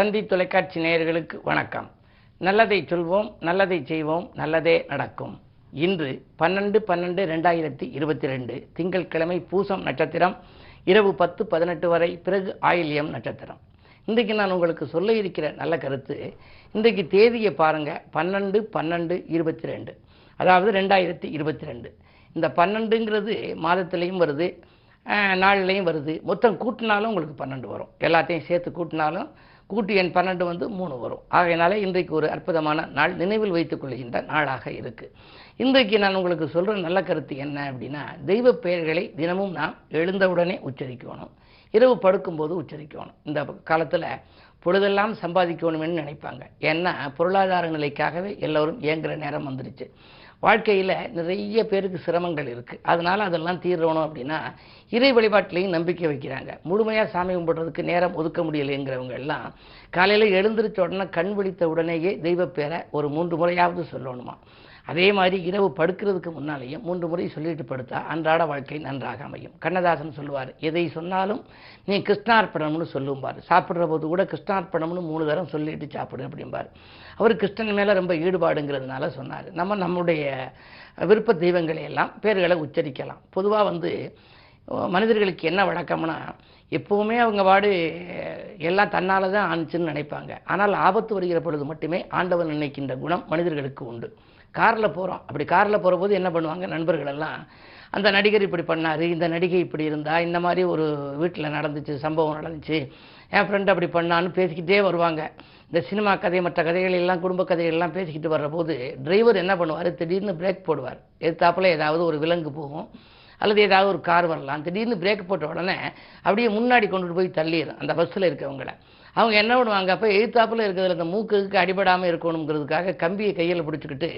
தந்தி தொலைக்காட்சி நேயர்களுக்கு வணக்கம். நல்லதை சொல்வோம் நல்லதை செய்வோம் நல்லதே நடக்கும். இன்று பன்னெண்டு பன்னெண்டு ரெண்டாயிரத்தி இருபத்தி ரெண்டு திங்கட்கிழமை பூசம் நட்சத்திரம் இரவு பத்து பதினெட்டு வரை பிறகு ஆயில்யம் நட்சத்திரம். இன்றைக்கு நான் உங்களுக்கு சொல்ல இருக்கிற நல்ல கருத்து இன்றைக்கு தேதியை பாருங்கள் பன்னெண்டு பன்னெண்டு இருபத்தி ரெண்டு அதாவது ரெண்டாயிரத்தி இருபத்தி ரெண்டு இந்த பன்னெண்டுங்கிறது மாதத்துலேயும் வருது நாள்லேயும் நாள்லையும் வருது. மொத்தம் கூட்டினாலும் உங்களுக்கு பன்னெண்டு வரும். எல்லாத்தையும் சேர்த்து கூட்டினாலும் கூட்டு எண் பன்னெண்டு வந்து மூணு வரும். ஆகையினால இன்றைக்கு ஒரு அற்புதமான நாள் நினைவில் வைத்துக் கொள்கின்ற நாளாக இருக்குது இன்றைக்கு நான் உங்களுக்கு சொல்கிற நல்ல கருத்து என்ன அப்படின்னா தெய்வ பெயர்களை தினமும் நாம் எழுந்தவுடனே உச்சரிக்கணும். இரவு படுக்கும்போது உச்சரிக்கணும். இந்த காலத்தில் பொழுதெல்லாம் சம்பாதிக்கணும்னு நினைப்பாங்க. ஏன்னா பொருளாதார நிலைக்காகவே எல்லோரும் இயங்குற நேரம் வந்துருச்சு. வாழ்க்கையில் நிறைய பேருக்கு சிரமங்கள் இருக்குது அதனால் அதெல்லாம் தீர்றணும் அப்படின்னா இறை வழிபாட்டிலையும் நம்பிக்கை வைக்கிறாங்க. முழுமையாக சாமி கும்பிட்றதுக்கு நேரம் ஒதுக்க முடியலைங்கிறவங்க எல்லாம் காலையில் எழுந்திரிச்ச உடனே கண் விழித்த உடனேயே தெய்வப்பேரை ஒரு மூன்று முறையாவது சொல்லணுமா? அதே மாதிரி இரவு படுக்கிறதுக்கு முன்னாலேயும் மூன்று முறை சொல்லிட்டு படுத்தா அன்றாட வாழ்க்கை நன்றாக அமையும். கண்ணதாசன் சொல்லுவார் எதை சொன்னாலும் நீ கிருஷ்ணார்ப்பணம்னு சொல்லும்பார். சாப்பிட்ற போது கூட கிருஷ்ணார்ப்பணம்னு மூணு தரம் சொல்லிட்டு சாப்பிடு அப்படிம்பார். அவர் கிருஷ்ணன் மேலே ரொம்ப ஈடுபாடுங்கிறதுனால சொன்னார். நம்ம நம்முடைய விருப்ப தெய்வங்களை எல்லாம் பேர்களை உச்சரிக்கலாம். பொதுவாக வந்து மனிதர்களுக்கு என்ன வழக்கம்னா எப்பவுமே அவங்க வாடு எல்லாம் தன்னால் தான் ஆணுச்சுன்னு நினைப்பாங்க. ஆனால் ஆபத்து வருகிற பொழுது மட்டுமே ஆண்டவன் நினைக்கின்ற குணம் மனிதர்களுக்கு உண்டு. காரில் போகிறோம் அப்படி காரில் போகிறபோது என்ன பண்ணுவாங்க? நண்பர்களெல்லாம் அந்த நடிகர் இப்படி பண்ணார் இந்த நடிகை இப்படி இருந்தா இந்த மாதிரி ஒரு வீட்டில் நடந்துச்சு சம்பவம் நடந்துச்சு என் ஃப்ரெண்ட் அப்படி பண்ணான்னு பேசிக்கிட்டே வருவாங்க. இந்த சினிமா கதை மற்ற கதைகள் எல்லாம் குடும்ப கதைகள் எல்லாம் பேசிக்கிட்டு வர்றபோது டிரைவர் என்ன பண்ணுவார்? திடீர்னு பிரேக் போடுவார். எதிர்த்தாப்பில் ஏதாவது ஒரு விலங்கு போகும். அல்லது ஏதாவது ஒரு கார் வரலாம். திடீர்னு பிரேக் போட்ட உடனே அப்படியே முன்னாடி கொண்டுட்டு போய் தள்ளிடும் அந்த பஸ்ஸில் இருக்கவங்கள. அவங்க என்ன பண்ணுவாங்க? அப்போ எழுத்தாப்புல இருக்கிறதுல அந்த மூக்குக்கு அடிபடாமல் இருக்கணுங்கிறதுக்காக கம்பியை கையில் பிடிச்சிக்கிட்டு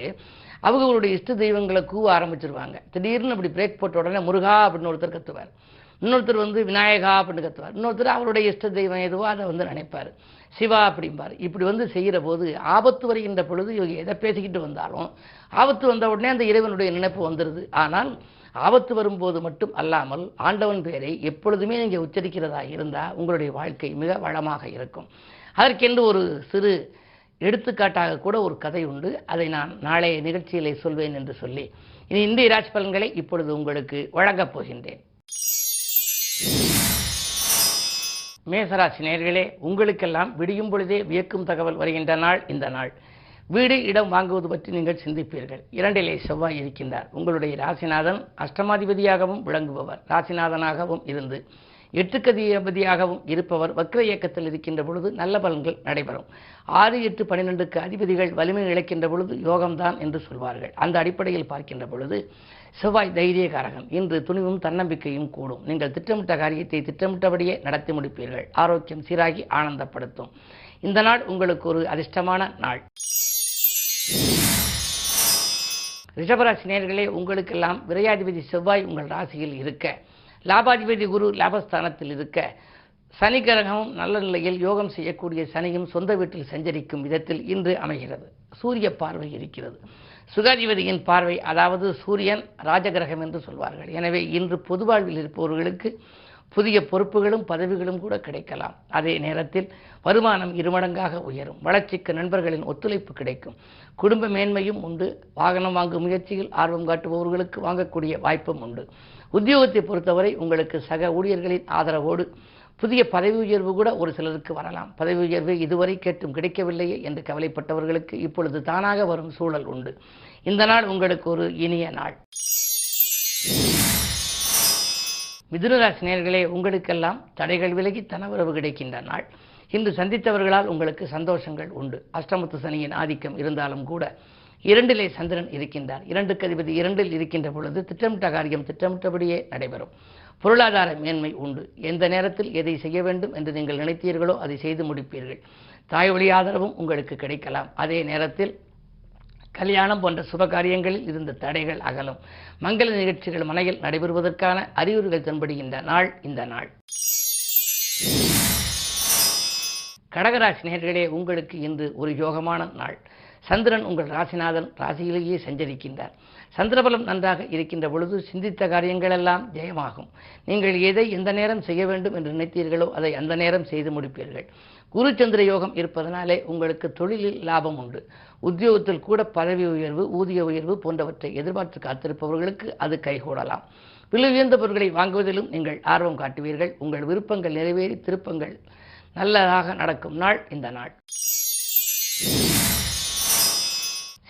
அவங்களுடைய இஷ்ட தெய்வங்களை கூவ ஆரம்பிச்சிருவாங்க. திடீர்னு அப்படி பிரேக் போட்ட உடனே முருகா அப்படின்னு ஒருத்தர் கத்துவார். இன்னொருத்தர் வந்து விநாயகா அப்படின்னு கத்துவார். இன்னொருத்தர் அவருடைய இஷ்ட தெய்வம் எதுவோ அதை வந்து நினைப்பார். சிவா அப்படிம்பார். இப்படி வந்து செய்கிற போது ஆபத்து வருகின்ற பொழுது இவங்க எதை பேசிக்கிட்டு வந்தாலும் ஆபத்து வந்த உடனே அந்த இறைவனுடைய நினைப்பு வந்துடுது ஆனால் ஆபத்து வரும்போது மட்டும் அல்லாமல் ஆண்டவன் பெயரை எப்பொழுதுமே நீங்கள் உச்சரிக்கிறதா இருந்தால் உங்களுடைய வாழ்க்கை மிக வளமாக இருக்கும். அதற்கென்று ஒரு சிறு எடுத்துக்காட்டாக கூட ஒரு கதை உண்டு. அதை நான் நாளைய நிகழ்ச்சியிலே சொல்வேன் என்று சொல்லி இனி இந்திய ராஜ் பலன்களை இப்பொழுது உங்களுக்கு வழங்கப் போகின்றேன். மேசராசி நேர்களே உங்களுக்கெல்லாம் விடியும் பொழுதே வியக்கும் தகவல் வருகின்ற நாள் இந்த நாள். வீடு இடம் வாங்குவது பற்றி நீங்கள் சிந்திப்பீர்கள். இரண்டிலே செவ்வாய் இருக்கின்றார். உங்களுடைய ராசிநாதன் அஷ்டமாதிபதியாகவும் விளங்குபவர். ராசிநாதனாகவும் இருந்து எட்டுக்கதிபதியாகவும் இருப்பவர். வக்ர இயக்கத்தில் இருக்கின்ற பொழுது நல்ல பலன்கள் நடைபெறும். ஆறு எட்டு பன்னிரெண்டுக்கு அதிபதிகள் வலிமை இழக்கின்ற பொழுது யோகம்தான் என்று சொல்வார்கள். அந்த அடிப்படையில் பார்க்கின்ற பொழுது செவ்வாய் தைரியகாரகம் இன்று துணிவும் தன்னம்பிக்கையும் கூடும். நீங்கள் திட்டமிட்ட காரியத்தை திட்டமிட்டபடியே நடத்தி முடிப்பீர்கள். ஆரோக்கியம் சீராகி ஆனந்தப்படுத்தும். இந்த நாள் உங்களுக்கு ஒரு அதிர்ஷ்டமான நாள். ரிஷபராசி நேர்களே உங்களுக்கெல்லாம் விரையாதிபதி செவ்வாய் உங்கள் ராசியில் இருக்க லாபாதிபதி குரு லாபஸ்தானத்தில் இருக்க சனி கிரகமும் நல்ல நிலையில் யோகம் செய்யக்கூடிய சனியும் சொந்த வீட்டில் சஞ்சரிக்கும் விதத்தில் இன்று அமைகிறது. சூரிய பார்வை இருக்கிறது. சுகாதிபதியின் பார்வை அதாவது சூரியன் ராஜகிரகம் என்று சொல்வார்கள். எனவே இன்று பொது வாழ்வில் இருப்பவர்களுக்கு புதிய பொறுப்புகளும் பதவிகளும் கூட கிடைக்கலாம். அதே நேரத்தில் வருமானம் இருமடங்காக உயரும். வளர்ச்சிக்கு நண்பர்களின் ஒத்துழைப்பு கிடைக்கும். குடும்ப மேன்மையும் உண்டு. வாகனம் வாங்கும் முயற்சியில் ஆர்வம் காட்டுபவர்களுக்கு வாங்கக்கூடிய வாய்ப்பும் உண்டு. உத்தியோகத்தை பொறுத்தவரை உங்களுக்கு சக ஊழியர்களின் ஆதரவோடு புதிய பதவி உயர்வு கூட ஒரு சிலருக்கு வரலாம். பதவி உயர்வு இதுவரை கேட்டும் கிடைக்கவில்லையே என்று கவலைப்பட்டவர்களுக்கு இப்பொழுது தானாக வரும் சூழல் உண்டு. இந்த நாள் உங்களுக்கு ஒரு இனிய நாள். மிதுனராசி நேர்களே உங்களுக்கெல்லாம் தடைகள் விலகி தனவரவு கிடைக்கின்ற நாள். இன்று சந்தித்தவர்களால் உங்களுக்கு சந்தோஷங்கள் உண்டு. அஷ்டமத்து சனியின் ஆதிக்கம் இருந்தாலும் கூட இரண்டிலே சந்திரன் இருக்கின்றார். இரண்டுக்கு அதிபதி இரண்டில் இருக்கின்ற பொழுது திட்டமிட்ட காரியம் திட்டமிட்டபடியே நடைபெறும். பொருளாதார மேன்மை உண்டு. எந்த நேரத்தில் எதை செய்ய வேண்டும் என்று நீங்கள் நினைத்தீர்களோ அதை செய்து முடிப்பீர்கள். தாய் வழி ஆதரவும் உங்களுக்கு கிடைக்கலாம். அதே நேரத்தில் கல்யாணம் போன்ற சுப காரியங்களில் இருந்த தடைகள் அகலும். மங்கள நிகழ்ச்சிகள் மனையில் நடைபெறுவதற்கான அறிகுறிகள் தென்படுகின்ற நாள் இந்த நாள். கடகராசி நேர்களே உங்களுக்கு இன்று ஒரு யோகமான நாள். சந்திரன் உங்கள் ராசிநாதன் ராசியிலேயே சஞ்சரிக்கின்றார். சந்திரபலம் நன்றாக இருக்கின்ற பொழுது சிந்தித்த காரியங்களெல்லாம் ஜெயமாகும். நீங்கள் எதை எந்த நேரம் செய்ய வேண்டும் என்று நினைத்தீர்களோ அதை அந்த நேரம் செய்து முடிப்பீர்கள். குரு சந்திர யோகம் இருப்பதனாலே உங்களுக்கு தொழிலில் லாபம் உண்டு. உத்தியோகத்தில் கூட பதவி உயர்வு ஊதிய உயர்வு போன்றவற்றை எதிர்பார்த்து காத்திருப்பவர்களுக்கு அது கைகூடலாம். விலை உயர்ந்த பொருட்களை வாங்குவதிலும் நீங்கள் ஆர்வம் காட்டுவீர்கள். உங்கள் விருப்பங்கள் நிறைவேறி திருப்பங்கள் நல்லதாக நடக்கும் நாள் இந்த நாள்.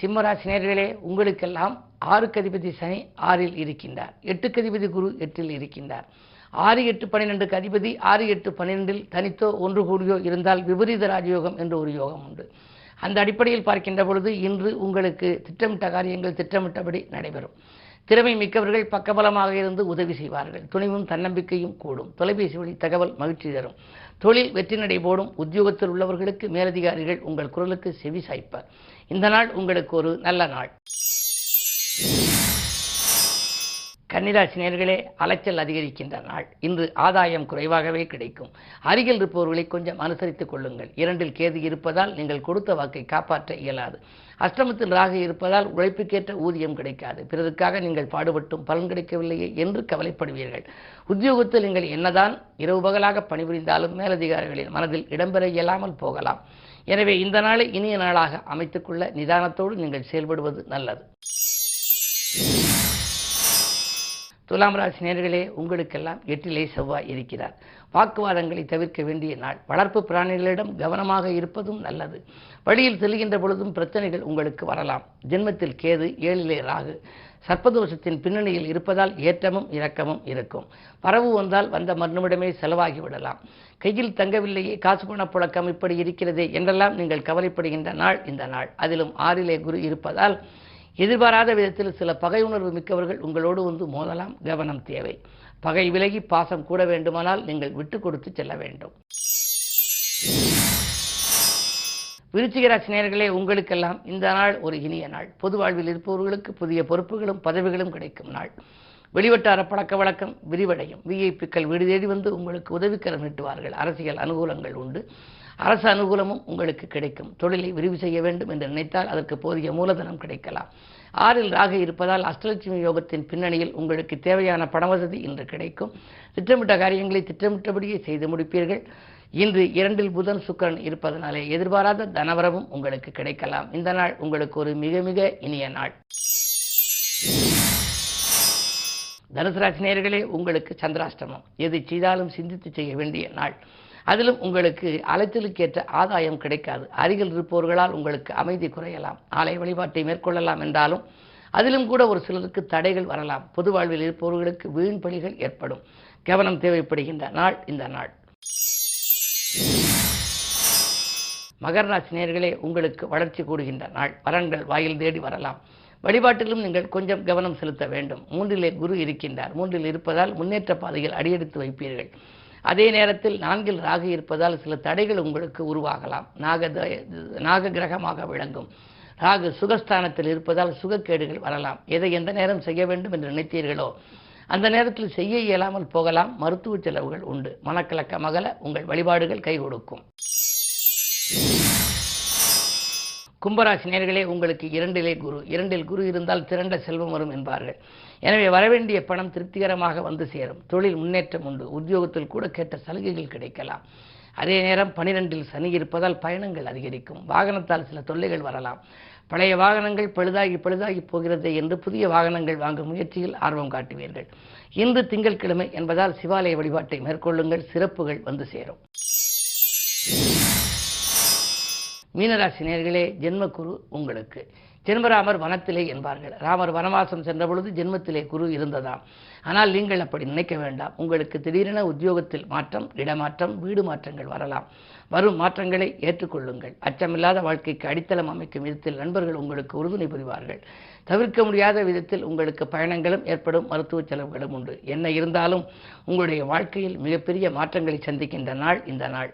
சிம்மராசினியர்களே உங்களுக்கெல்லாம் ஆறுக்கு அதிபதி சனி ஆறில் இருக்கின்றார். எட்டுக்கு அதிபதி குரு எட்டில் இருக்கின்றார். ஆறு எட்டு பன்னிரெண்டுக்கு அதிபதி ஆறு எட்டு பன்னிரெண்டில் தனித்தோ ஒன்று கூடியோ இருந்தால் விபரீத ராஜயோகம் என்ற ஒரு யோகம் உண்டு. அந்த அடிப்படையில் பார்க்கின்ற பொழுது இன்று உங்களுக்கு திட்டமிட்ட காரியங்கள் திட்டமிட்டபடி நடைபெறும். திறமை மிக்கவர்கள் பக்கபலமாக இருந்து உதவி செய்வார்கள். துணிவும் தன்னம்பிக்கையும் கூடும். தொலைபேசி வழி தகவல் மகிழ்ச்சி தரும். தொழில் வெற்றி நடை போடும். உத்தியோகத்தில் உள்ளவர்களுக்கு மேலதிகாரிகள் உங்கள் குரலுக்கு செவி சாய்ப்பார். இந்த நாள் உங்களுக்கு ஒரு நல்ல நாள். கன்னிராசி நேர்களே அலைச்சல் அதிகரிக்கின்ற நாள். இன்று ஆதாயம் குறைவாகவே கிடைக்கும். அருகில் இருப்பவர்களை கொஞ்சம் அனுசரித்துக் கொள்ளுங்கள். இரண்டில் கேது இருப்பதால் நீங்கள் கொடுத்த வாக்கை காப்பாற்ற இயலாது. அஷ்டமத்தில் ராக இருப்பதால் உழைப்புக்கேற்ற ஊதியம் கிடைக்காது. பிறருக்காக நீங்கள் பாடுபட்டும் பலன் கிடைக்கவில்லையே என்று கவலைப்படுவீர்கள். உத்தியோகத்தில் நீங்கள் என்னதான் இரவு பகலாக பணிபுரிந்தாலும் மேலதிகாரிகளின் மனதில் இடம்பெற இயலாமல் போகலாம். எனவே இந்த நாளை இனிய நாளாக அமைத்துக்கொள்ள நிதானத்தோடு நீங்கள் செயல்படுவது நல்லது. துலாம் ராசி நேர்களே உங்களுக்கெல்லாம் எட்டிலே செவ்வாய் இருக்கிறார். வாக்குவாதங்களை தவிர்க்க வேண்டிய நாள். வளர்ப்பு பிராணிகளிடம் கவனமாக இருப்பதும் நல்லது. வழியில் செல்கின்ற பொழுதும் பிரச்சனைகள் உங்களுக்கு வரலாம். ஜென்மத்தில் கேது ஏழிலே ராகு. சர்ப்பதோஷத்தின் பின்னணியில் இருப்பதால் ஏற்றமும் இரக்கமும் இருக்கும். பரவு வந்தால் வந்த மறுநிமிடமே செலவாகி விடலாம். கையில் தங்கவில்லையே காசு பண புழக்கம் இப்படி இருக்கிறதே என்றெல்லாம் நீங்கள் கவலைப்படுகின்ற நாள் இந்த நாள். அதிலும் ஆறிலே குரு இருப்பதால் எதிர்பாராத விதத்தில் சில பகை உணர்வு மிக்கவர்கள் உங்களோடு வந்து மோதலாம். கவனம் தேவை. பகை விலகி பாசம் கூட வேண்டுமானால் நீங்கள் விட்டு கொடுத்து செல்ல வேண்டும். விருச்சிக நேர்களே உங்களுக்கெல்லாம் இந்த நாள் ஒரு இனிய நாள். பொது வாழ்வில் இருப்பவர்களுக்கு புதிய பொறுப்புகளும் பதவிகளும் கிடைக்கும் நாள். வெளிவட்டார பழக்க வழக்கம் விரிவடையும். விஐபிக்கள் வீடு தேடி வந்து உங்களுக்கு உதவிக்கரம் நீட்டுவார்கள். அரசியல் அனுகூலங்கள் உண்டு. அரசு அனுகூலமும் உங்களுக்கு கிடைக்கும். தொழிலை விரிவு செய்ய வேண்டும் என்று நினைத்தால் அதற்கு போதிய மூலதனம் கிடைக்கலாம். ஆறில் ராக இருப்பதால் அஷ்டலட்சுமி யோகத்தின் பின்னணியில் உங்களுக்கு தேவையான பணவசதி இன்று கிடைக்கும். திட்டமிட்ட காரியங்களை திட்டமிட்டபடியே செய்து முடிப்பீர்கள். இன்று இரண்டில் புதன் சுக்கரன் இருப்பதனாலே எதிர்பாராத தனவரவும் உங்களுக்கு கிடைக்கலாம். இந்த நாள் உங்களுக்கு ஒரு மிக மிக இனிய நாள். தனுசு ராசி உங்களுக்கு சந்திராஷ்டமம். எது செய்தாலும் சிந்தித்து செய்ய வேண்டிய நாள். அதிலும் உங்களுக்கு அலைச்சலுக்கேற்ற ஆதாயம் கிடைக்காது. அருகில் இருப்பவர்களால் உங்களுக்கு அமைதி குறையலாம். ஆலய வழிபாட்டை மேற்கொள்ளலாம் என்றாலும் அதிலும் கூட ஒரு சிலருக்கு தடைகள் வரலாம். பொது வாழ்வில் இருப்பவர்களுக்கு வீண் பணிகள் ஏற்படும். கவனம் தேவைப்படுகின்ற நாள் இந்த நாள். மகர ராசி உங்களுக்கு வளர்ச்சி கூடுகின்ற நாள். வரன்கள் வாயில் தேடி வரலாம். வழிபாட்டிலும் நீங்கள் கொஞ்சம் கவனம் செலுத்த வேண்டும். மூன்றிலே குரு இருக்கின்றார். மூன்றில் இருப்பதால் முன்னேற்ற பாதையில் அடியெடுத்து வைப்பீர்கள். அதே நேரத்தில் நான்கில் ராகு இருப்பதால் சில தடைகள் உங்களுக்கு உருவாகலாம். நாக நாக கிரகமாக விளங்கும். ராகு சுகஸ்தானத்தில் இருப்பதால் சுகக்கேடுகள் வரலாம். எதை எந்த நேரம் செய்ய வேண்டும் என்று நினைத்தீர்களோ அந்த நேரத்தில் செய்ய இயலாமல் போகலாம். மருத்துவ செலவுகள் உண்டு. மனக்கலக்க மகள உங்கள் வழிபாடுகள் கை கொடுக்கும் கும்பராசி நேர்களே உங்களுக்கு இரண்டிலே குரு. இரண்டில் குரு இருந்தால் திரண்ட செல்வம் வரும் என்பார்கள். எனவே வரவேண்டிய பணம் திருப்திகரமாக வந்து சேரும். தொழில் முன்னேற்றம் உண்டு. உத்தியோகத்தில் கூட கேட்ட சலுகைகள் கிடைக்கலாம். அதே நேரம் பனிரெண்டில் சனி இருப்பதால் பயணங்கள் அதிகரிக்கும். வாகனத்தால் சில தொல்லைகள் வரலாம். பழைய வாகனங்கள் பழுதாகி பழுதாகி போகிறது என்று புதிய வாகனங்கள் வாங்கும் முயற்சியில் ஆர்வம் காட்டுவீர்கள். இன்று திங்கட்கிழமை என்பதால் சிவாலய வழிபாட்டை மேற்கொள்ளுங்கள். சிறப்புகள் வந்து சேரும். மீனராசி நேர்களே ஜென்மக்குரு உங்களுக்கு. ஜென்மராமர் வனத்திலே என்பார்கள். ராமர் வனவாசம் சென்ற பொழுது ஜென்மத்திலே குரு இருந்ததாம். ஆனால் நீங்கள் அப்படி நினைக்க வேண்டாம். உங்களுக்கு திடீரென உத்தியோகத்தில் மாற்றம் இடமாற்றம் வீடு மாற்றங்கள் வரலாம். வரும் மாற்றங்களை ஏற்றுக்கொள்ளுங்கள். அச்சமில்லாத வாழ்க்கைக்கு அடித்தளம் அமைக்கும் விதத்தில் நண்பர்கள் உங்களுக்கு உறுதுணை புரிவார்கள். தவிர்க்க முடியாத விதத்தில் உங்களுக்கு பயணங்களும் ஏற்படும் மருத்துவ செலவுகளும் உண்டு. என்ன இருந்தாலும் உங்களுடைய வாழ்க்கையில் மிகப்பெரிய மாற்றங்களை சந்திக்கின்ற நாள் இந்த நாள்.